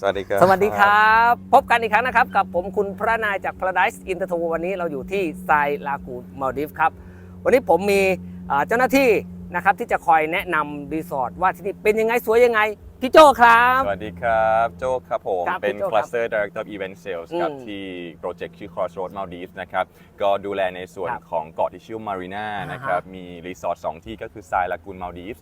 สวัสดีครับ สวัสดีครับ พบกันอีกครั้งนะครับ กับผมคุณพระนายจาก Paradise i n t e r t o วันนี้เราอยู่ที่ไซลากูมาลดิฟครับ วันนี้ผมมีเอ่อเจ้าหน้าที่นะครับที่จะคอยแนะนำรีสอร์ทว่าที่นี่เป็นยังไงสวยยังไงพี่โจครับ สวัสดีครับ โจครับผมครับเป็นพี่โจ้ครับ Cluster Director of Event Sales ครับอืมที่โปรเจกต์ชื่อ Crossroad Maldives นะครับ ก็ดูแลในส่วนครับของเกาะที่ชื่อ Marina อ่าฮะนะครับ มีรีสอร์ทสองที่ก็คือ Sai Lagoon Maldives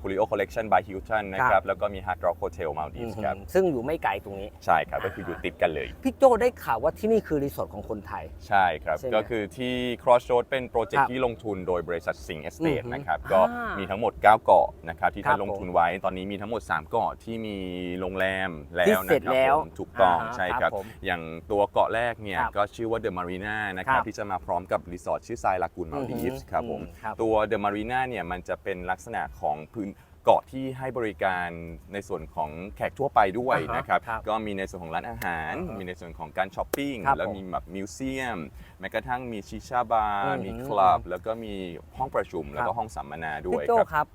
คูริโอคอลเล t ชัน by Hilton นะคครัรับบแล้วก็มี Hard Rock Hotel อื Maldives มครับซึ่งอยู่ไม่ไกลตรงนี้ ใช่ครับ ก็คืออยู่ติดกันเลย พี่โจได้ข่าวว่าที่นี่คือรีสอร์ทของคนไทย ใช่ครับใช่ไหมก็คือที่ Crossroad เป็นโปรเจกครัต์บที่ลงทุนโดยบริษัทสิงห์เอสเตอืทอฮึนะครับอ่าก็มีทั้งหมด 9 เกาะนะครับที่ท่านครับลงทุนไว้ตอนนี้มีทั้งหมด 3 เกาะที่มีโรงแรมแล้ที่วเสร็นะจครับแล้วผมถูกต้องอ่าใช่ครับครับผมอย่างตัวเกาะแรกเนี่ยครับก็ชื่อว่า The Marina นะครัครับบที่จะมาพร้อมกับรีสอร์ทชื่อ Sai Lagoon อือฮึ Maldives ครับผมอืมครับตัว The Marina เนี่ยมันจะเป็นลักษณะของพื้นเกาะที่ให้บริการในส่วนของแขกทั่วไปด้วยอ่าฮะนะครับ ครับก็มีในส่วนของร้านอาหาร อ่าฮะมีในส่วนของการช้อปปิ้ง ครับแล้วผมมีแบบมิวเซียม แม้กระทั่งมีชิชาบาอืร์ มมีคลับอืมแล้วก็มีห้องประชุม แล้วก็ห้องสัมมนาด้วยพี่โจครับ ครับ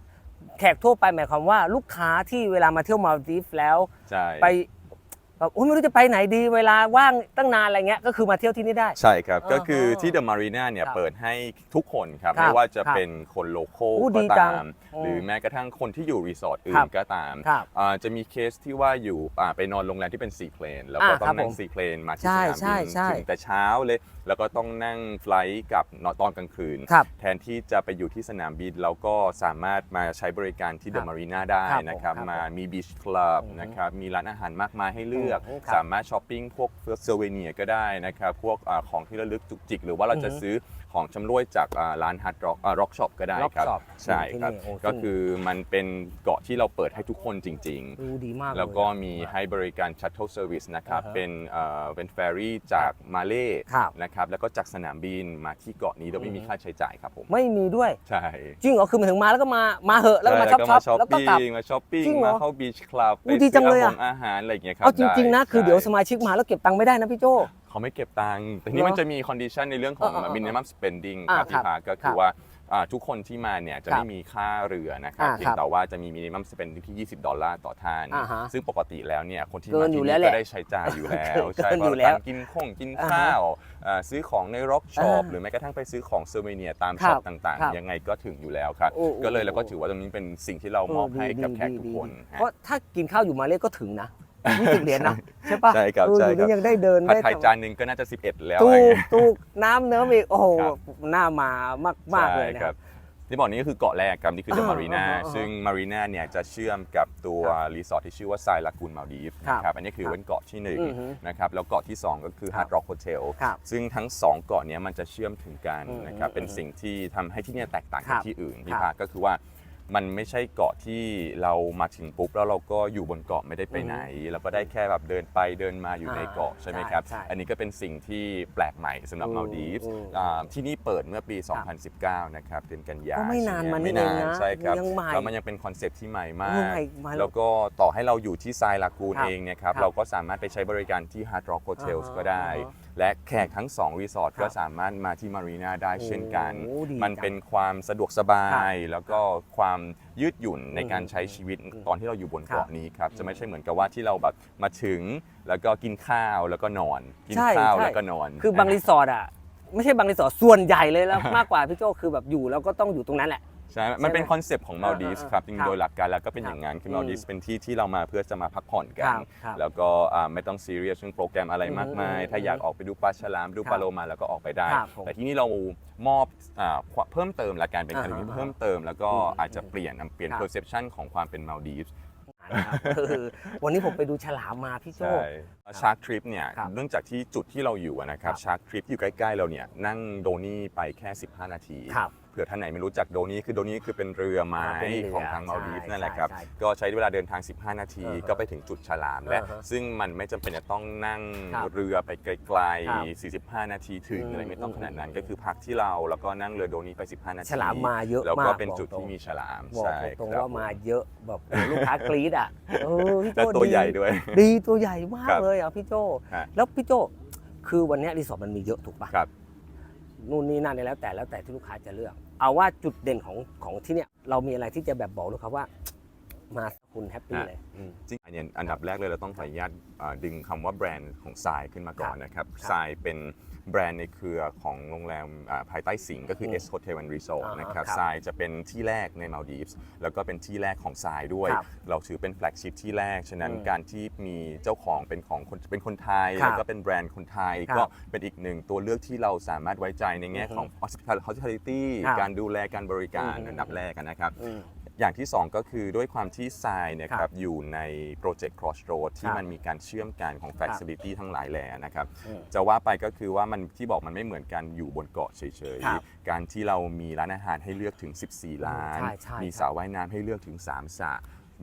แขกทั่วไปหมายความว่าลูกค้าที่เวลามาเที่ยวมาลดีฟแล้ว ใช่ ไป แบบโอ้ยไม่รู้จะไปไหนดีเวลาว่างตั้งนานอะไรเงี้ยก็คือมาเที่ยวที่นี่ได้ ใช่ครับอ่าฮะก็คือที่เดอะมารีนาเนี่ยครับเปิดให้ทุกคนครับครับไม่ว่าจะครับเป็นคนโลโก้อู้ดีก็จัตางมอืมหรือแม้กระทั่งคนที่อยู่รีสอร์ทอื่ครันบก็ตามครับอ่าจะมีเคสที่ว่าอยู่อ่าไปนอนโรงแรมที่เป็นซีเพลนแล้วก็อ่าต้อครับงนั่ผงมซีเพลนมาที่ใช่สนามใช่บินใช่ถึงแต่เช้าเลย แล้วก็ต้องนั่งไฟลท์กลับนอนตอนกลางคืนครับแทนที่จะไปอยู่ที่สนามบินเราก็สามารถมาใช้บริการที่คเดรัอะบมารีนาได้ครับนะครับผมครับมามีบีชคลับอือฮึนะครับมีร้านอาหารมากมายให้เลือกอืมครับสามารถช้อปปิ้งพวกเซอร์เวเนียก็ได้นะครับ พวกอาของที่ระลึกจุกจิก หรือว่าเราจะอือฮึซื้อ ของชำร่วยจากอ่าร้านฮาร์ดร็อกร็อกช็อปก็ได้ Rock ครับ Shop ใช่ครับ ที่นี่โอ้ซึ่ง ก็คือมันเป็นเกาะที่เราเปิดให้ทุกคนจริงดูดีมากๆเย แล้วก็มีให้บริการ Shuttle Service นะครับ อ่าฮะเป็นเอ่อเป็นเฟรรี่จากมาเลครับ นะครับ แล้วก็จากสนามบินมาที่เกาะนี้โดยไม่มีค่าใช้จ่ายครับผม ไม่มีด้วย ใช่จริงเหรอคือหมายถึงมาแล้วก็มามาเหอะแล้วก็มาช็อปช็อปช้อปแล้วก็ปิ้กลับงมาช้อปปิ้งจริงเหรอมาเข้าบีชคลับอู้ดีจังเลยอะ อาหารอะไรอย่างเงี้ยครับเอาจริงๆนะได้คือเดี๋ยวใช่สมาชิกมาแล้วเก็บตังค์ไม่ได้นะพี่โจ เขาไม่เก็บตังค์แต่นี่เหรอมันจะมีคอนดิชันในเรื่องของเออเออเออ minimum spending อ่าครับครัพี่บพาก็คคืรัอบว่าอ่าทุกคนที่มาเนี่ยจะครับไม่มีค่าเรือนะครับอ่าเพียงครับแต่ว่าจะมี minimum spending ที่ 20 ดอลลาร์ต่อท่านอ่าฮะซึ่งปกติแล้วเนี่ยคนที่เกิมานอยู่ที่แล้วนี่แหละก็ได้ใช้จ่ายอยู่แล้วเกินใช่เกินเพอยู่ราะแล้วการกินข้งกินอ่าฮะข้าวอ่าซื้อของในร็อกช็อปอ่าหรือแม้กระทั่งไปซื้อของเซอร์เวเนียตามครับช็อปต่างครับๆยังไงก็ถึงอยู่แล้วครับโอ้โอ้ก็เลยเราก็โอ้ถือว่าตรงนี้เป็นสิ่งที่เรามอบให้กับแขกทุกคนดีๆฮะเพราะถ้ากินข้าวอยู่มาเลก็ถึงนะ 20เหรียญนะใช่ปะใช่ครับเออใช่อยู่ครับนี่ยังได้เดินผัดได้ไทยจานหนึ่งก็น่าจะ 11 แล้วตูอะไรกเงี้ยตูกน้ำเนิ้มอีกโอ้โหครับน่ามามากมากๆเลยนะใช่คครัรับบที่บอกนี้ก็คือเกาะแรกครับนี่คือเดอะอ่ามารีนาอ่าอ่าซึ่งมารีนาเนี่ยจะเชื่อมกับตัวครับรีสอร์ทที่ชื่อว่าไซลากูนมาลดีฟครับนะครับอันนี้คือครับเป็นเกาะที่หนึ่งอือฮึนะครับแล้วเกาะที่2ก็คือครัฮาบร์ดร็อกโฮเทลครับซึ่งทั้ง2เกาะเนี้ยมันจะเชื่อมถึงกันอืมนะครับอืมเป็นสิ่งที่ทำให้ที่เนี่ยแตกต่างครัจากบที่อื่นพี่ครับภาคก็คือว่า มันไม่ใช่เกาะที่เรามาถึงปุ๊บแล้วเราก็อยู่บนเกาะไม่ได้ไปไหน เราก็ได้แค่แบบเดินไปเดินมาอยู่ในเกาะอ่าใช่ไหมครับ ใช่ใช่อันนี้ก็เป็นสิ่งที่แปลกใหม่สำหรับอืมมาลดีฟส์อืมอ่าที่นี่เปิดเมื่อปี 2019 นะครับเดือนกันยาก็ไม่นานใช่หมานี่ไม่เองนานนะใช่ครับยังใหม่แล้วมันยังเป็นคอนเซ็ปต์ที่ใหม่มาโอ้กใหม่มาแล้วก็ต่อให้เราอยู่ที่ทรายลากูนครับเองเนี่ยครับครับเราก็สามารถไปใช้บริการที่ Hard Rock Hotels อ่าฮะก็ได้ อ่าฮะและแขกทั้ง2รีสอร์ทครับก็สามารถมาที่มารีนาได้เช่นกัน โอ้ดีมันจัง เป็นความสะดวกสบาครัยบแล้วก็ความยืดหยุ่นในการอืมใช้ชีวิตอืมตอนที่เราอยู่บนครับเกาะนี้ครับ จะไม่ใช่เหมือนกับว่าที่เราแบบมาถึงแล้วก็กินข้าวแล้วก็นอน กินใช่ข้าวใช่ แล้วก็นอน คือบางรีสอร์ทอะไม่ใช่บางรีสอร์ทส่วนใหญ่เลยแล้ว มากกว่าพี่โจคือแบบอยู่แล้วก็ต้องอยู่ตรงนั้นแหละ ใช่มันเป็นคอนเซปต์ของมาลดีฟส์อ่าครับจริคงรับๆโดยหลักการแล้วก็เป็นครับอย่างนั้นคืออืมมาลดีฟส์เป็นที่ที่เรามาเพื่อจะมาพักผ่อนกัคนรับครับแล้วก็อ่าไม่ต้องซีเรียสเรื่องโปรแกรมอะไรมากมายอืมถ้าอยากออกไปดูปลาฉลามดูครับปลาโลมาแล้วก็ออกไปได้ครับผมแต่ที่นี่เรามอบอ่าความเพิ่มเติมละกันเป็นอ่าการฮะเพิ่มเติม แล้วก็อืมอาจจะเปลี่ยนเปลี่ยนครับ perception ของความเป็นมาลดีฟส์นะครับเออวันนี้ผมไปดูฉลามมาพี่โจใช่ชาร์กทริปเนี่ยครับเนื่องจากที่จุดที่เราอยู่อะนะครับครับชาร์กทริปอยู่ใกล้ๆเราเนี่ยนั่งโดนี่ไปแค่ 15 นาทีครับ เผื่อท่านไหนไม่รู้จักโดนี่คือโดนี่คือเป็นเรือไม้อ่าเป็นเรือของทางมาลดีฟใช่นั่นแหละครับ ใช่ใช่ก็ใช้เวลาเดินทาง 15 นาที อ่าฮะก็ไปถึงจุดฉลามและอ่าฮะซึ่งมันไม่จำเป็นจะต้องนั่งครับเรือไปไกลครับๆ 45 นาทีถึงอืมอะไรไม่ต้องอืมขนาดนั้นก็คือพักที่เราแล้วก็นั่งเรือโดนี่ไป 15 นาทีฉลามมาเยอะแล้วมาก็กเป็นบอกจุดตรง ที่มีฉลามบอกใช่ตรงคๆบว่ามาเยอะแบบโอ้โหลูกค้ากรี๊ดอะเออพี่โจและตัวใหญ่ด้วย ดีตัวใหญ่มากครับเลยอะพี่โจ ฮะแล้วพี่โจคือวันเนี้ยรีสอร์ทมันมีเยอะถูกปะครับ นู่นนี่นั่นเนี่ยแล้วแต่แล้วแต่ที่ลูกค้าจะเลือก เอาว่าจุดเด่นของของที่เนี่ยเรามีอะไรที่จะแบบบอกลูกค้าว่า มาคุณแฮปปี้เลย อืมจริงๆเนี่ยอันดับแรกเลยเราต้องขออนุญาตอ่าดึงคำว่าแบรนด์ของทรายขึ้นมาก่อนนะครับครับทรายเป็น แบรนด์ในเครือของโรงแรมอ่าภายใต้สิงห์ก็คืออืม S Hotel and Resort อ่าฮะนะครับครับทรายจะเป็นที่แรกในมาลดีฟส์แล้วก็เป็นที่แรกของทรายด้วย ครับเราถือเป็นแฟลกชิพที่แรก ฉะนั้นอืมการที่มีเจ้าของเป็นของคนเป็นคนไทยครับแล้วก็เป็นแบรนด์คนไทย ครับก็เป็นอีกหนึ่งตัวเลือกที่เราสามารถไว้ใจในแง่ของ hospitality ครับการดูแลการบริการอืม อันดับแรกนะครับ อืม อย่างที่ 2 ก็คือด้วยความที่ทรายเนยครัครับบอยู่ในโปรเจกต์ Crossroad ที่ครับมันมีการเชื่อมกันของ Facility ทั้งหลายแหล่นะครับอืมจะว่าไปก็คือว่ามันที่บอกมันไม่เหมือนกันอยู่บนเกาะเฉยครับๆการที่เรามีร้านอาหารให้เลือกถึง 14 ร้านใช่ใช่มีสระว่ายน้ำให้เลือกถึง 3สระ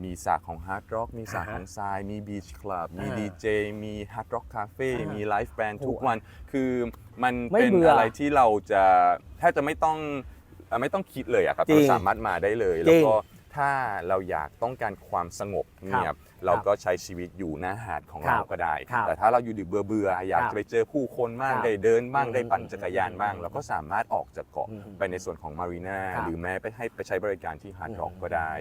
มีสระของ Hard Rock มีสระอ่าฮะของทราย มี Beach Club มีอ่า DJ มี Hard Rock Cafe อ่ามีมี Live Band โอ้ทุกวัน คือมันไม่เป็นเบื่อออะไรที่เราจะแทบจะไม่ต้องเอ่อไม่ต้องคิดเลยอะครับจริงเราสามารถมาได้เลย จริงแล้วก็ถ้าเราอยากต้องการความสงบเงียบเราครับก็ใช้ชีวิตอยู่หน้าหาดของครับเราก็ได้ ครับแต่ถ้าเราอยู่ดึกเบื่อเบื่อๆอยากครับจะไปเจอผู้คนบ้างครับได้เดินบ้างอืมได้ปั่นจักรยานบ้างอืมเราก็สามารถออกจากเกาะอืมไปในส่วนของมารีนาครับหรือแม้ไปให้ไปใช้บริการที่ฮาร์ดร็อกอืมก็ได้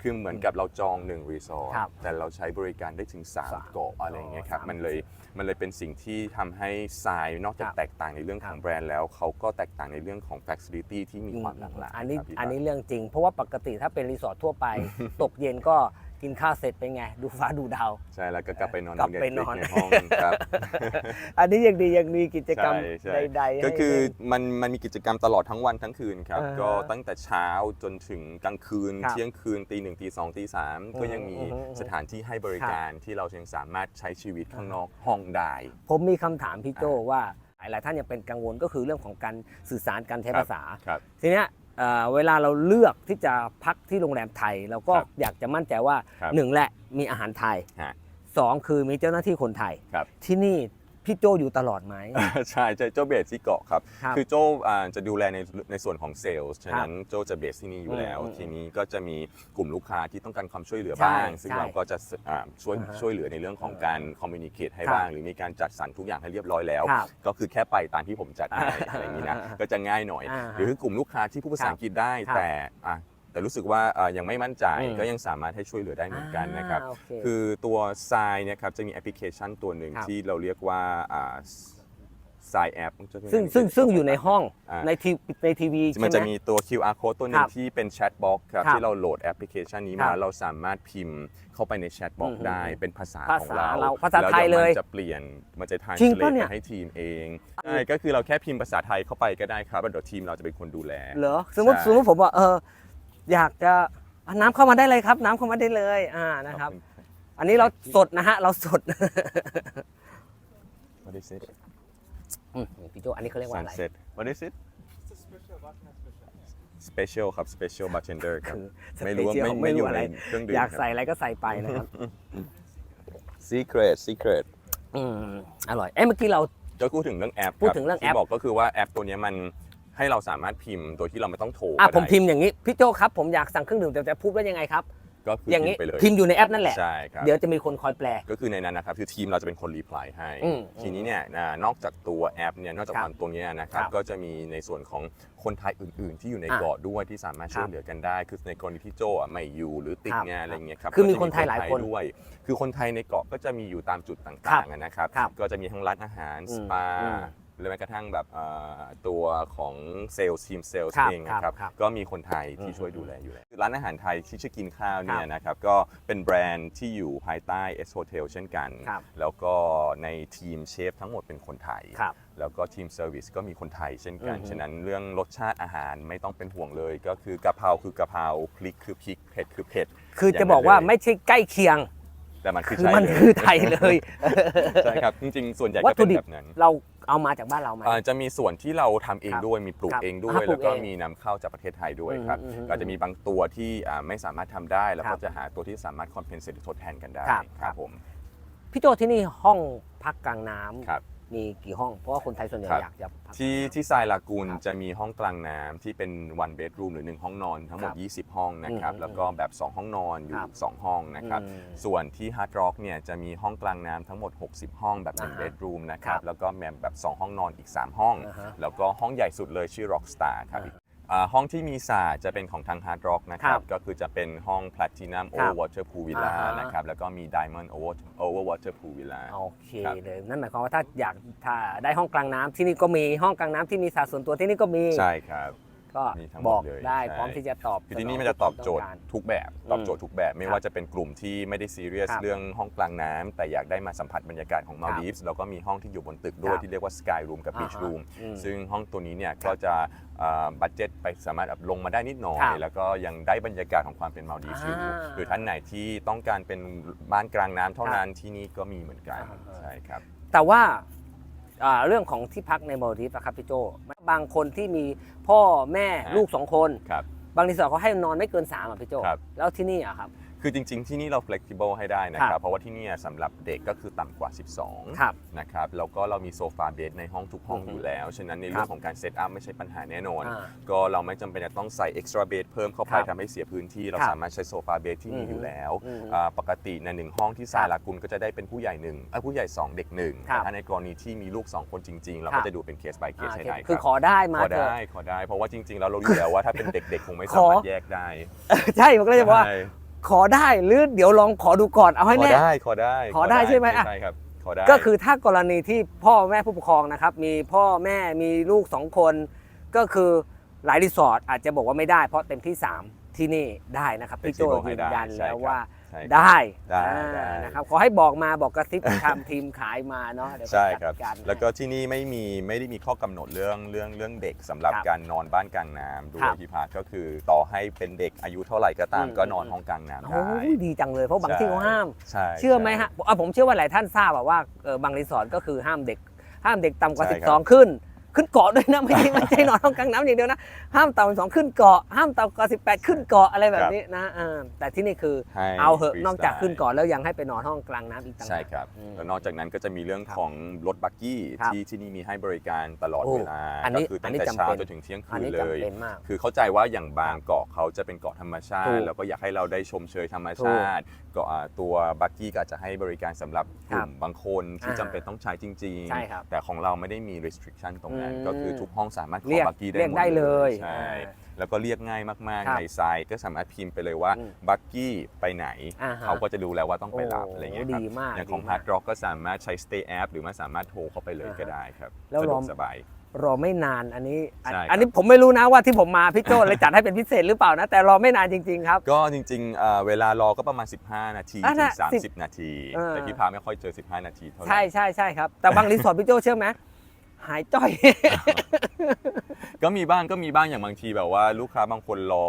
คือเหมือนกับเราจองหนึ่งรีสอร์ทครับแต่เราใช้บริการได้ถึงสาม3เกาะอะไรอย่างเงี้ยครับสามมันเลย มันเลยเป็นสิ่งที่ทำให้ทรายนอกจากครับแตกต่างในเรื่องของแบรนด์แล้ว เขาก็แตกต่างในเรื่องของ facility ที่มีความหลากหลายอันนี้ครับพี่อันนี้ปั๊บเรื่องจริง เพราะว่าปกติถ้าเป็นรีสอร์ททั่วไป ตกเย็นก็ กินข้าวเสร็จเป็นไง ดูฟ้าดูดาว ใช่แล้วก็กลับไปนอนกลับดูไป Netflix นอนในห้องครับ อันนี้ยังดียังมีกิจกรรมใช่ใช่ใดๆให้ก็คือเล่นมันมันมีกิจกรรมตลอดทั้งวันทั้งคืนครับอ่าฮะก็ตั้งแต่เช้าจนถึงกลางคืนครับเที่ยงคืนตีหนึ่งตีสองตีสามก็ยังมีอืมอืมอืมสถานที่ให้บริการที่เรายังสามารถใช้ชีวิตข้างนอกห้องได้ ผมมีคำถามพี่โจว่าหลายๆท่านยังเป็นกังวลก็คือเรื่องของการสื่อสารการใช้ครับภาษาครับทีเนี้ย เอ่อเวลาเราเลือกที่จะพักที่โรงแรมไทย เราก็ครับอยากจะมั่นใจว่าครับหนึ่งแหละมีอาหารไทยฮะสองคือมีเจ้าหน้าที่คนไทยครับที่นี่ พี่โจอยู่ตลอดไหม ใช่ใช่โจเบสที่เกาะครับ ครับคือโจอ่าจะดูแลในในส่วนของเซลล์ ฉะนั้นโจจะเบสที่นี่อยู่แล้ว อืมอืมทีนี้ก็จะมีกลุ่มลูกค้าที่ต้องการความช่วยเหลือใช่บ้างซึ่งใช่เราก็จะอ่าช่วยอ่าฮะช่วยเหลือในเรื่องของการคอมมิ n นิเค e ให้ครับบ้าง หรือมีการจัดสรรทุกอย่างให้เรียบร้อยแล้ว ครับก็คือแค่ไปตามที่ผมจัดให้อ่าอะไรอย่างนี้นะอ่าก็จะง่ายหน่อย อ่าฮะหรือกลุ่มลูกค้าที่พูดภาษาอังกฤษได้ ครับแต่อะ แต่รู้สึกว่าอะยังไม่มั่นใจอืม ก็ยังสามารถให้ช่วยเหลือได้เหมือนกันนะครับอ่าโอเคคือตัวทรายเนี่ยครับจะมีแอปพลิเคชันตัวหนึ่งครับ ที่เราเรียกว่าทรายแอปซึ่งซึ่งซึ่งอยู่ในห้องอ่าในทีในทีวีมันใช่จะไหม มีตัว QR code ตัวหนึ่คงรับที่เป็นแชทบ็อกครับครับที่เราโหลดแอปพลิเคชันนี้ครัมาบเราสามารถพิมพ์เข้าไปในแชทบ็อกอืมได้เป็นภาษาภาของษาเราเราภาษาไทยแล้วดี๋วเลยมันจะเปลี่ยนมันจะทานจริงเลปะทเนี่ยให้ทีมเองใช่ก็คือเราแค่พิมพ์ภาษาไทยเข้าไปก็ได้ครับแล้วเดี๋ยวทีมเราจะเป็นคนดูแล เหรอสมมติใช่ สมมติผมว่าเออ อยากจะอะน้ำเข้ามาได้เลยครับ น้ำเข้ามาได้เลยอ่านะครับ อันนี้เราสดนะฮะเราสด What is it อืมพี่โจอันนี้เขาเรียกว่าอะไร Sunset What is it Special ครับ Special Bartender ครับคือไม่รู้ว่า special ไม่ไม่อยู่อะไรในเครื่องดื่มอยากครับใส่อะไรก็ใส่ไปนะครับ Secret Secret อืมอร่อย เอ้ยเมื่อกี้เรา จะพูดถึงเรื่องแอปพูดคบถึงเรื่องแอป ที่บอกก็คือว่าแอปตัวเนี้ยมัน ให้เราสามารถพิมพ์โดยที่เราไม่ต้องโทรอะผมพิมพ์อย่างนี้พี่โจครับผมอยากสั่งเครื่องดื่มแต่จะพูดว่ายังไงครับ ก็คืออย่างนี้ไปเลยพิมพ์อยู่ในแอปนั่นแหละ ใช่ครับ เดี๋ยวจะมีคนคอยแปล ก็คือในนั้นนะครับคือทีมเราจะเป็นคนรีプライให้ทีนี้เนี่ยนอกจากตัวแอปเนี่ยนอกจากความตรงนี้นะครับก็จะมีในส่วนของคนไทยอื่น ๆ ที่อยู่ในเกาะด้วยที่สามารถช่วยเหลือกันได้ คือในกรณีที่โจอ่ไม่อยู่หรือติดงานคอะไรเงี้ยครับคือมีคนไทยหลายคนด้วย คือคนไทยในเกาะก็จะมีอยู่ตามจุดต่างๆนะครับก็จะมีทั้งร้านอาหารสปา หรือแม้กระทั่งแบบเอ่อตัวของเซลล์ทีมเซลล์ครับเองนะครับครับก็มีคนไทยที่อืมช่วยดูแลอยู่แล้วร้านอาหารไทยที่ชื่อกินข้าวเนี่คยรับนะครับก็เป็นแบรนด์ที่อยู่ภายใต้ S Hotel เช่นกัน ครับ แล้วก็ในทีมเชฟทั้งหมดเป็นคนไทย ครับ แล้วก็ทีมเซอร์วิสก็มีคนไทยเช่นกัน อือฮึ ฉะนั้นเรื่องรสชาติอาหารไม่ต้องเป็นห่วงเลย ก็คือกะเพราคือกะเพราพริกคือพริกเผ็ดคือเผ็ด คือจะบอกว่าอย่างนั้นเลยไม่ใช่ใกล้เคียง แต่มันคือคือใช่มันเลยคือไทยเลย ใช่ครับจริงๆ ส่วนใหญ่วัตก็ถุเป็นดิบ แบบนั้นเราเอามาจากบ้านเราไหม อ่าจะมีส่วนที่เราทำเองครับด้วยมีปลูกครับเองด้วอ่ายปลูแล้วกก็เองมีนำเข้าจากประเทศไทยด้วยครับอืมอืมก็จะมีบางตัวที่อ่าไม่สามารถทำได้ แล้วครัก็บจะหาตัวที่สามารถคอมเพนเซตทดแทนกันได้ครับ ครับผม พี่โจที่นี่ห้องพักกลางน้ำครับ มีกี่ห้อง เพราะว่าคนไทยส่วนใหญ่ครับ อยากจะพัก ที่ที่ทรายลากูนครับจะมีห้องกลางน้ำที่เป็น one bedroom หรือ 1 ห้องนอนทั้งหมด ครับ20 ห้องนะครับ อืมแล้วก็แบบ 2 ห้องนอนอยู่ ครับ 2 ห้องนะครับ อืม ส่วนที่ Hard Rock เนี่ยจะมีห้องกลางน้ำทั้งหมด 60 ห้องแบบอ่าฮะ1 bedroom นะคครัรับบ แล้วก็แมแบบ 2 ห้องนอนอีก 3 ห้อง อ่าฮะ แล้วก็ห้องใหญ่สุดเลยชื่อ Rockstar ครับอ่าอ่า ห้องที่มีสระจะเป็นของทาง Hard Rock นะครัครับบก็คือจะเป็นห้อง Platinum ครับ Overwater Pool Villa อ่าฮะนะครับ แล้วก็มี Diamond Over- Overwater Pool Villa โอเคครับเลย นั่นหมายความว่าถ้าอยากถ้าได้ห้องกลางน้ำที่นี่ก็มีห้องกลางน้ำที่มีสระส่วนตัวที่นี่ก็มี ใช่ครับ ก็มีทั้งหมดบอกเลยได้ใช่ พร้อมที่จะตอบคือที่นี่มันจะตอบโจทย์ความต้องการทุกแบบตอบโจทย์ทุกแบบ ไม่ครับว่าจะเป็นกลุ่มที่ไม่ได้ซีเรียสครับเรื่องห้องกลางน้ำแต่อยากได้มาสัมผัสบรรยากาศของมาลดีฟส์แล้วก็มีห้องที่อยู่บนตึกด้วคยรับที่เรียกว่า Sky Room กับอ่า Beach ฮะ Room อืม ซึ่งห้องตัวนี้เนี่ยก็จะบัตเจ็ตไปสามารถแบบลงมาได้นิดหน่อย ครับแล้วก็ยังได้บรรยากาศของความเป็นมาลดีฟส์อยู่อ่าคือท่านไหนที่ต้องการเป็นบ้านกลางน้ำเท่านั้นที่นี่ก็มีเหมือนกันอ่าฮะ ใช่ครับ แต่ว่าอ่า เรื่องของที่พักในมอลดีฟอะครับพี่โจบางคนที่มีพ่อแม่ฮะลูกสองคนครับบางรีสอร์ทเขาให้นอนไม่เกิน3อะพี่โจครับแล้วที่นี่อะครับ คือจริง ๆ ที่นี่เรา flexible ให้ได้นะคครัรับบ เพราะว่าที่นี่สำหรับเด็กก็คือต่ำกว่า 12ครับ นะครับแล้วก็เรามีโซฟาเบดในห้องทุกห้องอือฮึอยู่แล้ว ฉะนั้นในคเรื่รัอบงของการเซตอัพไม่ใช่ปัญหาแน่นอน อ่าก็เราไม่จำเป็นจะต้องใส่ extra bed เพิ่มเข้าไปครับทำให้เสียพื้นที่ เราครับสามารถใช้โซฟาเบดที่มีอือฮึอยู่แล้วอือฮึอ่าปกติในหนึ่งห้องที่คซารับลากุลก็จะได้เป็นผู้ใหญ่หนึ่งเอ้ยผู้ใหญ่2เด็กหนึ่งครับ แต่ถ้าในกรณีที่มีลูก2คนจริงๆ เราครัก็บจะดูเป็นเคส by เคสอ่าให้ได้คือรับขอได้มาขอเถอะ ได้ขอได้ เพราะว่าจริงๆ แล้วเรารู้แล้วว่าถ้าเป็นเด็กๆ คงไม่ขสาอมารถแยกได้ ใช่ผมก็เลยจะบอกว่า ใช่ ขอได้หรือเดี๋ยวลองขอดูก่อนเอาให้ขอแน่ ได้ขอได้ขอได้ใช่ไหมอะ ใช่ครับขอได้ ก็คือถ้ากรณีที่พ่อแม่ผู้ปกครองนะครับ มีพ่อแม่มีลูกสองคน ก็คือหลายรีสอร์ทอาจจะบอกว่าไม่ได้เพราะเต็มที่ 3 ที่นี่ได้นะครับ พี่โจ Flexible ให้ยืนได้ยันใช่แล้วครับ ว่า ใช่ครับ ได้ได้อ่าได้ นะครับขอให้บอกมาบอกกระซิบทำ ทีมขายมาเนาะเดี๋ยวใช่จัดครับการให้ แล้วก็ที่นี่ไม่มีไม่ได้มีข้อกำหนดเรื่องเรื่องเรื่องเด็กสำหรับครับการนอนบ้านกลางน้ำด้วครัยบที่พักก็คือต่อให้เป็นเด็กอายุเท่าไหร่ก็ตามอืม ก็นอนห้องกลางน้ำโอ้ได้ยดีจังเลยเพราะบางที่เขาห้าม ใช่เชื่อไหมใฮะอะผมเชื่อว่าหลายท่านทราบอะว่าเออบางรีสอร์ทก็คือห้ามเด็ก ห้ามเด็กต่ำกว่า ใช่ครับ12 ขึ้น ขึ้นเกาะด้วยนะไม่ใช่ไม่ใช่นอนห้องกลางน้ำอย่างเดียวนะห้ามต่ำกว่า12ขึ้นเกาะห้ามต่ำกว่า18ขึ้นเกาะอะไรแบบนี้นะอ่าแต่ที่นี่คือให้เอาเหอะฟรีนอกจากสไตล์ขึ้นเกาะแล้วยังให้ไปนอนห้องกลางน้ำอีกต่างหากใช่ครับอืมแล้วนอกจากนั้นก็จะมีเรื่องครับของรถบักกี้ครับที่ที่นี่มีให้บริการตลอดโอ้เวลาอันนี้ก็คือตั้อันงนี้แต่จำเช้าเป็นจนถึงเที่ยงอันคืนนี้เลยจำเป็นมากคือเข้าใจว่าอย่างบางเกาะเขาจะเป็นเกาะธรรมชาถูติกแล้วก็อยากให้เราได้ชมเชยธรรมชาติเกาะอ่าตัวบักกี้ก็อาจจะให้บริการสำหรับกลุ่มบางคนที่อ่าจำเป็นต้องใช้จริงใช่ครับแต่ของเราไม่ได้มี restriction ตรงนั้นอืมก็คือทุกห้องสามารถขเรีอยกบักกี้ได้เรียกหมดได้เลยใช่อ่าแล้วก็เรียกง่ายมากครัๆบในไซต์ก็สามารถพิมพ์ไปเลยว่าอืมบักกี้ไปไหน อ่าฮะ เขาก็จะดูแล้วว่าต้องไปรับโอ้อะไรอย่างเงี้ยครับ ดีมากอย่างของดีมาก Hard Rock ก็สามารถใช้ Stay App หรือว่าสามารถโทรเข้าไปเลยอ่าฮะก็ได้ครับแล้วสะดรวอกสบาย รอไม่นานอันนี้อันใช่ครับ อันนี้ผมไม่รู้นะว่าที่ผมมาพี่โจเลยจัดให้เป็นพิเศษหรือเปล่านะ แต่รอไม่นานจริง ๆ ครับ ก็จริงๆเอ่อเวลารอก็ประมาณ 15 นาทีอะถึน่ะง10 30 นาที เออ แต่พี่พาไม่ค่อยเจอ 15 นาทีเท่าไหร่ ใช่ใช่ใช่ครับแต่บางรีสอร์ทพี่โจเชื่อไหม หายจ้อย ก็มีบ้างก็มีบ้างอย่างบางทีแบบว่าลูกค้าบางคนรอ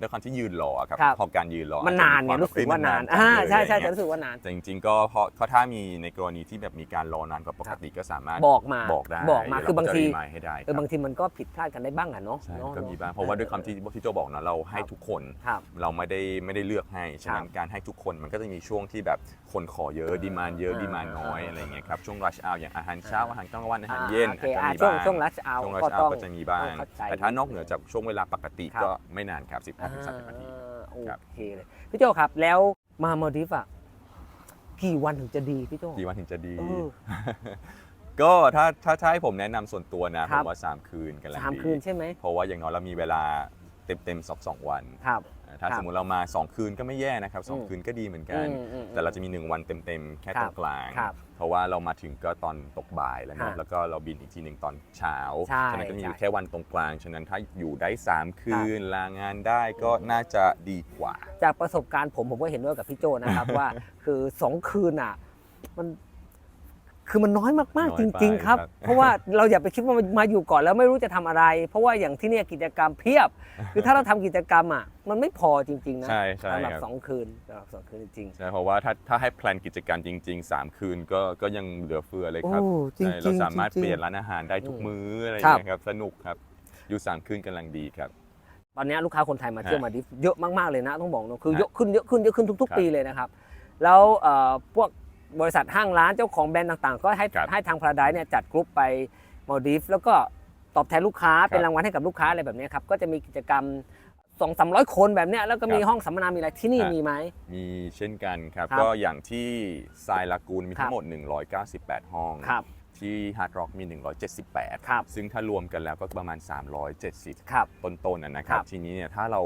ด้วยความที่ยืนรออะครับครับ พอการยืนรอมันนานไงอจจะรู้สึกว่านานเอ้ยอ่าจังเลยใช่ใช่อะไรจะเงี้ยรู้สึกว่านาน แต่จริงๆก็เพราะเพราะถ้ามีในกรณีที่แบบมีการรอนานกว่าปกติก็สามารถบอกมาบอกได้บอกมาคือบางที เรก็จะ remind ให้ได้เออบางทีมันก็ผิดพลาดกันได้บ้างอะเนาะใช่เนอะก็มีบ้างเพราะว่าด้วยความที่ที่โจบอกเนอะเราให้ทุกคน ครับ เราไม่ได้ไม่ได้เลือกให้ ฉะนั้นการให้ทุกคนมันก็จะมีช่วงที่แบบคนขอเยอะดีมานเยอะอ่าดีมานน้อยอ่า อะไรเงี้ยครับช่วงรัชอาอย่างอาหารเช้าอ่าอาหารกลางวันอาหารเย็นอ่าโอเคอาจอ่าจะมีช่วงบ้างช่วงรัชเอาช่วงรัก็ชอาต้อง ก็จะมีบ้าง เข้าใจแต่ถ้านอกเหนือจากช่วงเวลาปกติครับก็ไม่นานครับ 15ถึง30นาทีอ่าครับโอเคเลยพี่โจครับแล้วมามาดิฟอะกี่วันถึงจะดีพี่โจกี่วันถึงจะดีเออก็ถ้าถ้าถ้าให้ผมแนะนำส่วนตัวนะคผรับมว่า3คืนกันแล้วสามคืนใช่ไหมเพราะว่าอย่างน้อยเรามีเวลาเต็มเต็มๆสองสองวันครับ ถ้าครับสมมุติเรามา 2 คืนก็ไม่แย่นะครับสองอืมคืนก็ดีเหมือนกัน อืมอืมแต่เราจะมี 1 วันเต็มๆ แค่ครัตรบงกลาง ครับเพราะว่าเรามาถึงก็ตอนตกบ่ายแล้วฮะเนาะแล้วก็เราบินอีกทีหนึ่งตอนเช้า ใช่ฉะนั้นก็มีอยู่ใช่แค่วันตรงกลาง ฉะนั้นถ้าอยู่ได้ 3 คืน ลางานได้ก็น่าจะดีกว่า จากประสบการณ์ผมผมก็เห็นด้วยกับพี่โจนะครับ ว่า คือสองคืนอะ มัน คือมันน้อยมากน้อยๆไปจริงๆครับครับ เพราะว่าเราอย่าไปคิดว่ามาอยู่ก่อนแล้วไม่รู้จะทำอะไร เพราะว่าอย่างที่เนี่ยกิจกรรมเพียบ คือถ้าเราทำกิจกรรมอะมันไม่พอจริงๆนะใช่ใช่สำหรับครับสองคืนสำหรับสองคืนจริงใช่เพราะว่าถ้าถ้าให้แพลนกิจการจริง ๆ 3 คืนก็ก็ยังเหลือเฟือเลยๆโอ้ครับจริงใช่ๆเราสามารถจงๆเปลี่ยนร้านอาหารได้ทุกอืมมื้ออะไรอครัย่างบเงี้ยครับสนุกครับอยู่3คืนกำลังดีครับตอนนี้ลูกค้าคนไทยมาเที่ยวฮะมาดิฟเยอะมากๆเลยนะต้องบอกนะคือฮะเยอะขึ้นเยอะขึ้นเยอะขึ้นทุกครัๆบปีเลยนะครับ แล้วเอ่อพวก บริษัทห้างร้านเจ้าของแบรนด์ต่างๆ ก็ให้ครับให้ทางพาราไดเนี่ยจัดกรุ๊ปไปมาดิฟแล้วก็ตอบแทนลูกค้าครับเป็นรางวัลให้กับลูกค้าอะไรแบบเนี้ยครับก็จะมีกิจกรรมสองสามร้อยคนแบบเนี้ยแล้วก็มีครับห้องสัมมนา มีอะไรที่นี่ฮะมีไหม มีเช่นกันครับ ครับก็อย่างที่ทรายลากูนมีครับทั้งหมด 198 ห้อง ครับที่ Hard Rock มี 178 ครับ ซึ่งถ้ารวมกันแล้วก็ประมาณ 370 ครับ ต้นๆนะนะครับครับทีนี้เนี่ยถ้าเรา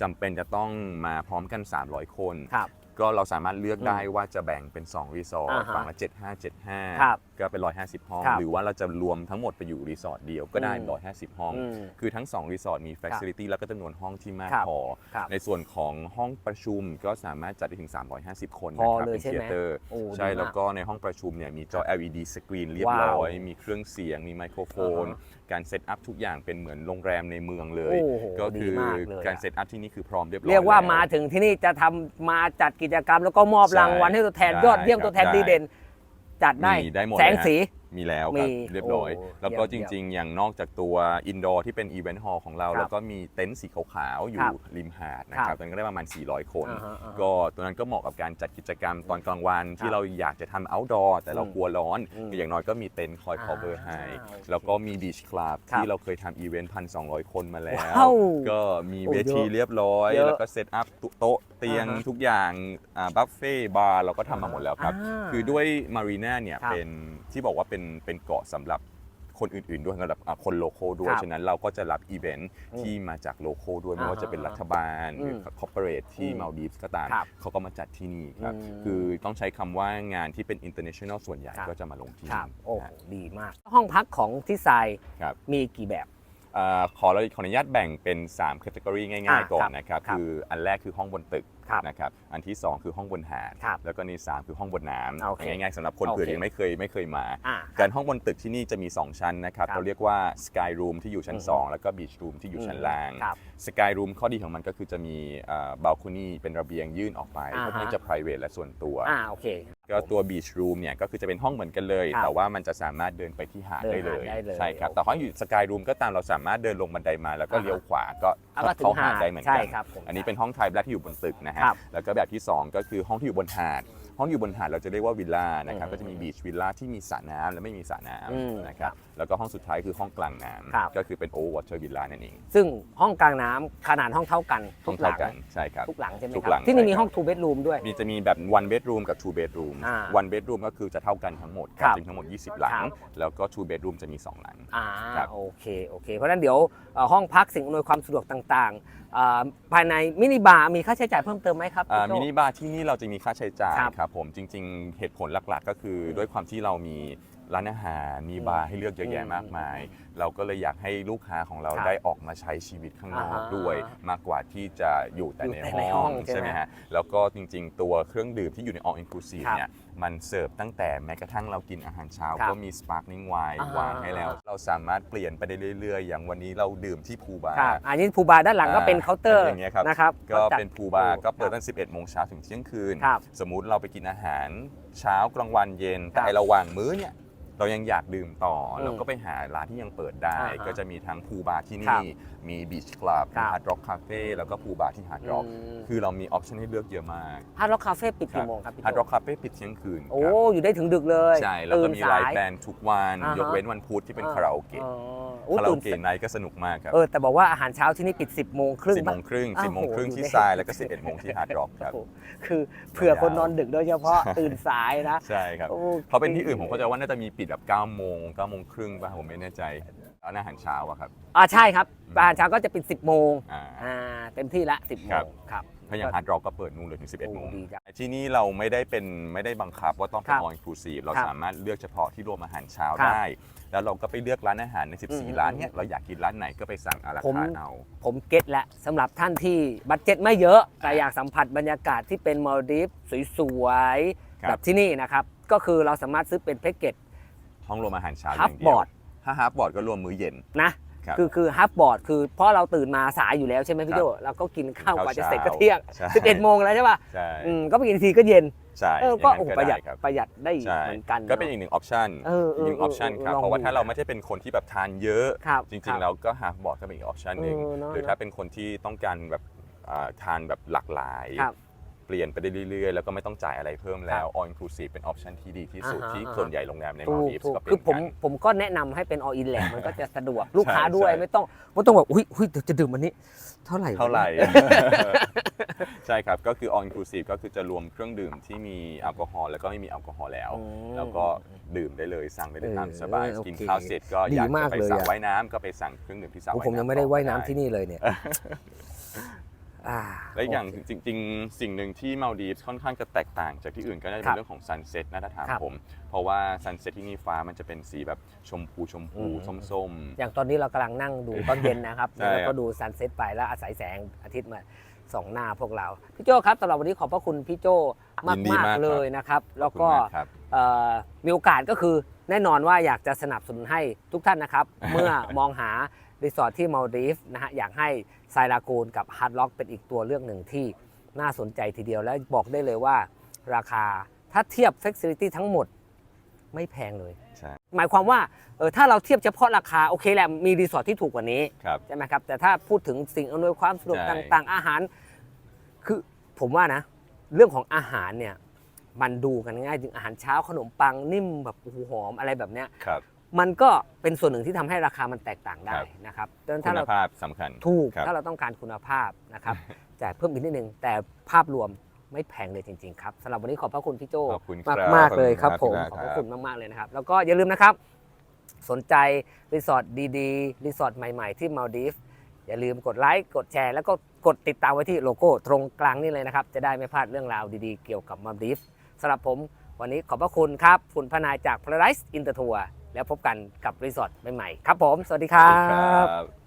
จำเป็นจะต้องมาพร้อมกัน 300 คน ครับ ก็เราสามารถเลือกได้ว่าจะแบ่งเป็น 2 รีสอร์ทอ่าฮะฝั่งละ ครับ7575 ก็เป็น 150 ห้อง ครับหรือว่าเราจะรวมทั้งหมดไปอยู่รีสอร์ทเดียวก็ได้ อืม 150 ห้อง อืม คือทั้ง 2 รีสอร์ทมี Facility แล้วก็จำนวนห้องที่มากครับพอ ครับในส่วนของห้องประชุมก็สามารถจัดได้ถึง 350 คนพอนะครับเลยเป็นใช่ไหมเทเตอร์โอ้ใช่ดีมากแล้วก็ในห้องประชุมเนี่ยมีจอ LED สกรีนเรียบว้าวร้อย มีเครื่องเสียงมีไมโครโฟน อ่าฮะ การเซตอัพทุกอย่างเป็นเหมือนโรงแรมในเมืองเลย โอ้โหก็คืดีอมากเลยการอะเซตอัพที่นี่คือพร้อมเรียบร้อยเรียกว่าแล้ มาถึงที่นี่จะทำมาจัดกิจกรรม แล้วก็มอบใช่รางวัลให้ตัวแทนได้ยอดเยี่ยมครับตัวแทนได้ดีเด่น จัดได้มีได้หมดแสงเลยฮะ สี มีแล้วมีครับเรียบร้อย โอ้แล้วก็เยี่จยมริง ๆ อย่างนอกจากตัวอินดอร์ที่เป็นอีเวนต์ฮอลล์ของเรา ครับแล้วก็มีเต็นท์สีขาวๆ อคยู่รับริมหาดนะคครัรับบ ตอนนี้ก็ได้ประมาณ 400 คน อ่าฮะอ่าฮะก็ตัวนั้นก็เหมาะกับการจัดกิจกรรมตอนกลางวันครัที่บเราอยากจะทำ outdoor แต่เราอืมกลัวร้อน อืมอย่างน้อยก็มีเต็นท์คอย อ่า cover ให้ โอเคแล้วก็มีบีชคลับครับที่เราเคยทำอีเวนต์พันสองคนมาแล้ว ว้าวก็มีโอ้เวทีเยอะเรียบร้อย เยอะ แล้วก็เซตอัพโต๊ะ เตียงอ่าฮะทุกอย่างบัฟเฟ่บาร์เราก็ทำมาหมดแล้วครับอ่าคือด้วยมารีนาเนี่ยครับเป็นที่บอกว่าเป็นเป็นเกาะสำหรับคนอื่นๆด้วยสำหรับอะคนโลโก้ด้วย ครับฉะนั้นเราก็จะรับอีเวนต์อืมที่มาจากโลโก้ด้วยไม่ว่าอ่าจะเป็นรัฐบาล หรือมคอร์ปอเรทที่อืมมาลดีฟส์ก็ตาม ครับเขาก็มาจัดที่นี่ครับ อืม คือต้องใช้คำว่างานที่เป็น international ส่วนใหญ่ครับ ก็จะมาลงที่ครับ นี่โอ้โหนะ ดีมาก ห้องพักของที่ทรายครับ มีกี่แบบอ่า ขอเราขออนุญาตแบ่งเป็น3 category ง่ายอ่าๆก่อครันบนะครับครับคืออันแรกคือห้องบนตึกครับนะครับอันที่ 2 คือห้องบนหาดครับแล้วก็ใน3คือห้องบนน้โอเคำง่ายๆสำหรับคนโอเคเผื่อยังไม่เคยไม่เคยมาอ่าการห้องบนตึกที่นี่จะมี 2 ชั้นนะครับครับเราเรียกว่า Sky Room ที่อยู่ชั้นอือฮึ2แล้วก็ Beach Room ที่อยู่ชั้นล่างครับ Sky Room ข้อดีของมันก็คือจะมีบ a l ค o n y เป็นระเบียงยื่นออกไปอ่าฮะค่อนข้างจะ private และส่วนตัวอ่าโอเค ก็ตัว Beach Room เนี่ยก็คือจะเป็นห้องเหมือนกันเลย ครับแต่ว่ามันจะสามารถเดินไปที่หาดเดิได้นเลหาดยได้เลยใช่ครับโอเคแต่ห้องอยู่ Sky Room ก็ตามเราสามารถเดินลงบันไดมาแล้วก็อ่าฮะ เลี้ยวขวาก็แล้วก็ถึเข้างหาดหาดได้เหมือนใช่กัน ครับผม อันนี้เป็นห้องไทยแบล็ที่อยู่บนตึกนะฮะ ครับแล้วก็แบบที่ 2 ก็คือห้องที่อยู่บนหาด ห้องอยู่บนหาดเราจะเรียกว่าวิลล่านะครับอืมก็จะมีบีชวิลล่าที่มีสระน้ำและไม่มีสระน้อืมำนะครับแล้วก็ห้องสุดท้ายคือห้องกลางน้ครับำก็คือเป็นโอเวอร์วอเตอร์วิลล่านั่นเองซึ่งห้องกลางน้ำขนาดห้องเท่ากันห้ทุองกหลัเท่างกันใช่ครับ ทุกหลังใช่ไหมทุกครัหลับงที่นี่ใช่มีครับ ห้อง two bedroom ด้วย มีจะมีแบบ one bedroom กับ two bedroom อ่า one bedroom ก็คือจะเท่ากันทั้งหมดครับจริงทั้งหมด 20 หลัคง รับ แล้วก็ two bedroom จะมี 2 หลัง อ่าครับ โอเคโอเค เพราะฉะนั้นเดี๋ยวเอ่อห้องพักสิ่งอำนวยความสะดวกต่างๆอ่าภายในมินิบาร์มีค่าใช้จ่ายเพิ่มเติมไหมครับอ่าพี่โจ้ มินิบาร์ที่นี่เราจะมีค่าใช้จ่ายครับครับผมจริง ๆ เหตุผลหลักๆ ก็คือด้วยความที่เรามีร้านอาหารมีบาร์ให้เลือกเยอะแยะอืมมากมาย เราก็เลยอยากให้ลูกค้าของเราครับได้ออกมาใช้ชีวิตข้างนอกอ่าฮะด้วย มากกว่าที่จะอยู่แต่อยู่ในแต่ในห้ห้อองงใช่ไหมใช่ไหมฮะแล้วก็จริง ๆ ตัวเครื่องดื่มที่อยู่ใน all inclusive ครับ เนี่ย มันเสิร์ฟตั้งแต่แม้กระทั่งเรากินอาหารเช้า ครับก็มี sparkling wine อ่าฮะวางให้แล้วเราสามารถเปลี่ยนไปได้เรื่อย ๆ อย่างวันนี้เราดื่มที่พูบาร์ครับอันนี้ภูบาร์ด้านหลังก็เป็นเคาน์เตอร์อย่างเงี้ยครับ นะครับก็จัด เป็นพูบาร์ก็เปิดครัตั้ง 11 โมงเช้าถึงเที่ยงคืน ครับสมมุติเราไปกินอาหารเช้ากลางวันเย็น แต่ครับไอ้ระหว่างมื้อเนี่ย เรายังอยากดื่มต่ออมเราก็ไปหาร้านที่ยังเปิดได้ อ่าฮะก็จะมีทั้งพูบาร์ที่ครันี่ บมีบีชคลับครัมีบฮาร์ดร็อกคาเฟ่แล้วก็พูบาร์ที่ฮาร์ดร็อกมคือเรามีออปชันให้เลือกเยอะมากฮาร์ดร็อกคาเฟ่ปิดกี่โมงครับพี่ฮาร์ดโจ้ร็อกคาเฟ่ปิดเที่ยงคืนโอ้ครับอยู่ได้ถึงดึกเลยใช่แล้วก็มีตื่นไลสายฟ์แบนด์ทุกวันอ่าฮะ ยกเว้นวันพุธที่เป็นคาราโอเกะ อ๋อโอ้คาราตื่โอนเกะไนท์ก็สนุกมากครับเออแต่บอกว่าอาหารเช้าที่นี่ปิด 10โมงครึ่งสิบโมงครึ่งอ้าวสิบโมงครึ่งโหที่อยู่ได้ทรายแล้วก็สิบเอ็ดโมงที่ฮาร์ดร็อกครับ โอ้โหคือเผื่อคนนอนดึกโดยเฉพาะ ตื่นสายนะใช่ครับโอ้ เพราะเป็นที่อื่นผมเข้าใจว่าน่าจะมีปิดแบบ9โมง9โมงครึ่งป่ะผมไม่แน่ใจร้านอาหารเช้าอะครับ อ่าใช่ครับอาหารเช้าก็จะปิด 10 โมงอ่า อ่าเต็มที่ละ 10 โมครับ งครับ ถ้าอย่างฮาร์ดร็อกก็เปิดนู่นเลยถึง 11โมงโอ้ดีจังที่นี่เราไม่ได้เป็นไม่ได้บังคับว่าต้องเป็นครับ all inclusive เราครับสามารถเลือกเฉพาะที่รวมอาหารเช้าครับได้ แล้วเราก็ไปเลือกร้านอาหารในอืม14 ร้านเนี่ยเราอยากกินร้านไหนก็ไปสั่งอาราผม คาร์ทเอา ผมเก็ตแล้วสำหรับท่านที่บัตเจ็ตไม่เยอะ แต่อยากสัมผัสบรรยากาศที่เป็นมาลดีฟสวยครับๆแบบที่นี่นะครับ ก็คือเราสามารถซื้อเป็นแพ็กเกจ ห้องรวมอาหารเช้าอฮัย่าบงเดีบยอวร์ดถ้าฮาร์ฟบอร์ดก็รวมมื้อเย็น นะครับคือคือฮับบอร์ดคือเพราะเราตื่นมาสายอยู่แล้วใช่ไหมพี่ครับโจเราก็กินข้าวข้าวกว่าจะเช้าเสร็จก็เที่ยงใช่11โมงแล้วใช่ป่ะใช่อืมก็ไปกินทีก็เย็นใช่เออก็ย่างโอ้นั้นประหยัดไครับประหยัดได้ใช่เหมือนกันก็เป็นอะอีกหนึ่งออปชันเออเอออีกหนึ่งออปชันเออครับลองเพราะว่าดูถ้าเราไม่ใช่เป็นคนที่แบบทานเยอะ ครับจคริรังบๆแล้วก็ฮาร์ฟบอร์ดก็เป็นอีกออปชันหนึ่งเออเนอะหรือถ้าเป็นคนที่ต้องการแบบอ่าทานแบบหลากหลาย ครับเปลี่ยนไปได้เรื่อยๆ แล้วก็ไม่ต้องจ่ายอะไรเพิ่มแล้ครัวบ all inclusive เป็นออปชันที่ดีที่สุดอ่าฮะที่อ่าฮะ ส่วนใหญ่โรงแรมในถูมาลกดีฟถูกก็เป็นคือผมกัน ผมก็แนะนำให้เป็นออินแหละมันก็จะสะดวกลูกค้าใช่ด้วยใช่ ไม่ต้องไม่ต้องแบบอุ้ยอุ้ยเดี๋ยวจะดื่มวันนี้ เท่าไหร่วะ เท่าไหร่ ใช่ครับ ก็คือ all inclusive ก็คือจะรวมเครื่องดื่มที่มีแอลกอฮอล์แล้วก็ไม่มีแอลกอฮอล์แล้ว อืมแล้วก็ดื่มได้เลยสั่งได้เลยตามเออสบายโอเคกินข้าวเสร็จก็ดีอยากมาจะกไปเลยสระอะ ว่ายน้ำก็ไปสั่งเครื่องดื่มที่สระโอ้ว่ายผมน้ำยังไม่ได้ว่ายน้ำต่อที่นี่เลยเนี่ยอ่า และอีกอย่างโเคจริงๆ สิ่งหนึ่งที่มาลดีฟส์ค่อนข้างจะแตกต่างจากที่อื่นก็น่าจะครัเป็บนเรื่องของซันเซ็ตนะถ้าถามครับผม เพราะว่าซันเซ็ตที่นี่ฟ้ามันจะเป็นสีแบบชมพูชมพูอืมส้มอย่างตอนนี้เรากำลังนั่งดูตอนเย็นนะครับใช่แล้วครัก็บดูซันเซ็ตไปแล้วอาศัยแสงอาทิตย์มาส่องหน้าพวกเรา พี่โจครับสำหรับวันนี้ขอบพระคุณพี่โจมากยินดีมากมากครับเลยนะครับๆแล้วขอบก็คุณมากครับเอ่อมีโอกาสก็คือแน่นอนว่าอยากจะสนับสนุนให้ทุกท่านนะครับ เมื่อมองหา รีสอร์ทที่มาลดีฟนะฮะอยากให้ไซลากูนกับฮาร์ดล็อกเป็นอีกตัวเลือกหนึ่งที่น่าสนใจทีเดียวและบอกได้เลยว่าราคาถ้าเทียบเฟ c ซิลิตี้ทั้งหมดไม่แพงเลยใช่หมายความว่าเออถ้าเราเทียบเฉพาะราคาโอเคแหละมีรีสอร์ทที่ถูกกว่านี้ครับใช่ไหมครับแต่ถ้าพูดถึงสิ่งอำนวยความสะดวกใช่ต่าง ๆ อาหาร คือผมว่านะ เรื่องของอาหารเนี่ยมันดูกันง่ายจริงอาหารเช้าขนมปังนิ่มแบบโอ้โหหอมอะไรแบบเนี้ยครับ มันก็เป็นส่วนหนึ่งที่ทำให้ราคามันแตกต่างได้ครับนะครับดังนั้นคุถ้าณเราภาพสำคัญถูกครับถ้าเราต้องการคุณภาพนะครับจ่ายเพิ่มอีกนิดนึงแต่ภาพรวมไม่แพงเลยจริงๆครับสำหรับวันนี้ขอบพระคุณพี่โจขอบคุณคมารักบมากๆเลยครับผมพี่ขอบบาพระรัคุณมากๆเลยนะครับ แล้วก็อย่าลืมนะครับ สนใจรีสอร์ทดีๆรีสอร์ทใหม่ๆที่มาลดีฟอย่าลืมกดไลค์กดแชร์แล้วก็กดติดตามไว้ที่โลโก้ตรงกลางนี่เลยนะครับ จะได้ไม่พลาดเรื่องราวดีๆ เกี่ยวกับมาลดีฟสำหรับผมวันนี้ขอบพระคุณครับ คุณพนายจาก Paradise Inter Tour แล้วพบกันกับรีสอร์ทใหม่ๆครับผม สวัสดีครับ